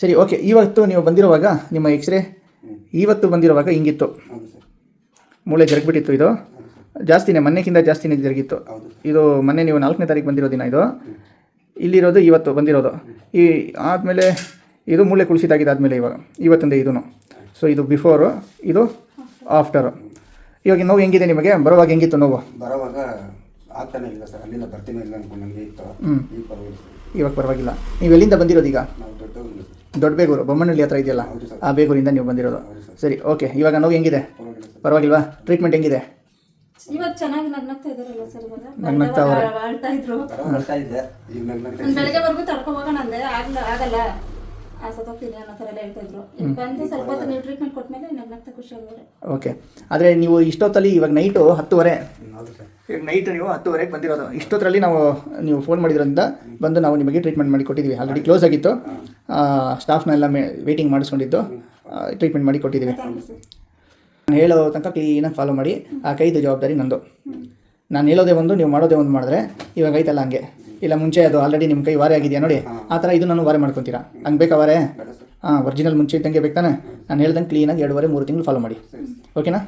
ಸರಿ ಓಕೆ ಇವತ್ತು ನೀವು ಬಂದಿರುವಾಗ ನಿಮ್ಮ ಎಕ್ಸ್ರೇ ಇವತ್ತು ಬಂದಿರುವಾಗ ಹಿಂಗಿತ್ತು. ಮೂಳೆ ಜರುಗಿಬಿಟ್ಟಿತ್ತು ಇದು. ಜಾಸ್ತಿನೇ ಮೊನ್ನೆಕ್ಕಿಂತ ಜಾಸ್ತಿನೇ ಜರುಗಿತ್ತು. ಹೌದು ಇದು ಮೊನ್ನೆ ನೀವು ನಾಲ್ಕನೇ ತಾರೀಕು ಬಂದಿರೋ ದಿನ ಇದು. ಇಲ್ಲಿರೋದು ಇವತ್ತು ಬಂದಿರೋದು. ಈ ಆದಮೇಲೆ ಇದು ಮೂಳೆ ಕುಳಿಸಿದಾಗಿದ್ದಾದಮೇಲೆ ಇವಾಗ. ಇವತ್ತೊಂದೇ ಇದೂ ಸೊ ಇದು ಬಿಫೋರು ಇದು ಆಫ್ಟರು ಇವಾಗ ನೋವು ಹೆಂಗಿದೆ ನಿಮಗೆ? ಬರುವಾಗ ಹೆಂಗಿತ್ತು ನೋವು? ಆಗ್ತಾನೆ ಇಲ್ಲ ಸರ್. ಅಲ್ಲಿಂದ ಬರ್ತೀನಿ ಇಲ್ಲ ಅನ್ಕೊಂಡು ನನಗೆ ಇತ್ತು. ಈಗ ಪರವಾಗಿಲ್ಲ ಸರ್. ಇವಾಗ ಪರವಾಗಿಲ್ಲ. ನೀವು ಎಲ್ಲಿಂದ ಬಂದಿರೋದು ಈಗ? ನಾವು ದೊಡ್ಡವರಿಲ್ಲ ಸರ್. ದೊಡ್ಡ ಬೇಗೂರು ಬೊಮ್ಮನಹಳ್ಳಿ ಹತ್ರ ಇದೆಯಲ್ಲ? ಹೌದು ಸರ್. ಆ ಬೇಗೂರಿಂದ ನೀವು ಬಂದಿರೋದು. ಸರಿ. ಓಕೆ. ಇವಾಗ ನೋವು ಹೆಂಗಿದೆ? ಪರವಾಗಿಲ್ಲ ಸರ್. ಪರವಾಗಿಲ್ವಾ? ಟ್ರೀಟ್ಮೆಂಟ್ ಹೆಂಗಿದೆ? ಇವಾಗ ಚೆನ್ನಾಗಿ ನಗ್ನಗ್ತಾ ಇದಾರಲ್ಲ ಸರ್ ಇವಾಗ? ನಗ್ನಗ್ತಾ ಅವ್ರೆ. ಬೆಳಗ್ಗೆ ಆಳ್ತಾ ಇದ್ರು. ಬರೋ ಬರ್ತಾ ಇದ್ದೆ. ಈಗ ನಂಗೆ ನಾನ್ ಬೆಳಗ್ಗೆವರೆಗೂ ತಡ್ಕೊ ಹೋಗೋಣ ಅಂದೆ ಆಗ್ಲ ಆಗಲ್ಲ. ಆ ಸತ್ತೋಗ್ತೀನಿ ಅನ್ನೋ ಥರ ಎಲ್ಲ ಹೇಳ್ತಾ ಇದ್ರು. ಈಗ ಬಂದು ಸ್ವಲ್ಪ ಹೊತ್ತು ನೀವು ಟ್ರೀಟ್ಮೆಂಟ್ ಕೊಟ್ಮೇಲೆ ನಗ್ನಗ್ತಾ ಖುಷಿ ಆಗಿದ್ದಾರೆ ಓಕೆ. ಆದರೆ ನೀವು ಇಷ್ಟೊತ್ತಲ್ಲಿ ಇವಾಗ ನೈಟು ಹತ್ತುವರೆ. ಹೌದು ಸರ್. ಈಗ ನೈಟ್ ನೀವು ಹತ್ತುವರೆಗೆ ಬಂದಿರೋದು. ಇಷ್ಟೊತ್ತರಲ್ಲಿ ನಾವು ನೀವು ಫೋನ್ ಮಾಡಿದ್ರಿಂದ ಬಂದು ನಾವು ನಿಮಗೆ ಟ್ರೀಟ್ಮೆಂಟ್ ಮಾಡಿ ಕೊಟ್ಟಿದ್ವಿ ಆಲ್ರೆಡಿ ಕ್ಲೋಸ್ ಆಗಿತ್ತು. ಸ್ಟಾಫ್ನೆಲ್ಲ ಮೇ ವೇಟಿಂಗ್ ಮಾಡಿಸ್ಕೊಂಡಿದ್ದು. ಟ್ರೀಟ್ಮೆಂಟ್ ಮಾಡಿ ಕೊಟ್ಟಿದ್ದೀವಿ. ನಾನು ಹೇಳೋ ತನಕ ಕ್ಲೀನಾಗಿ ಫಾಲೋ ಮಾಡಿ. ಆ ಕೈದು ಜವಾಬ್ದಾರಿ ನಂದು. ನಾನು ಹೇಳೋದೇ ಒಂದು ನೀವು ಮಾಡೋದೇ ಒಂದು ಮಾಡಿದ್ರೆ ಇವಾಗ ಐತಲ್ಲ ಹಂಗೆ. ಇಲ್ಲ ಮುಂಚೆ ಅದು ಆಲ್ರೆಡಿ ನಿಮ್ಮ ಕೈ ವಾರೆ ಆಗಿದೆಯಾ ನೋಡಿ. ಆ ಥರ ಇದು ನಾನು ವಾರೆ ಮಾಡ್ಕೊತೀರಾ? ಹಂಗೆ ಬೇಕಾ ವಾರೆ? ಹಾಂ ಒರಿಜಿನಲ್ ಮುಂಚೆ ಇದ್ದಂಗೆ ಬೇಕಾನೆ ನಾನು ಹೇಳ್ದಂಗೆ ಕ್ಲೀನಾಗಿ ಎರಡುವರೆ ಮೂರು ತಿಂಗಳು ಫಾಲೋ ಮಾಡಿ. ಓಕೆನಾ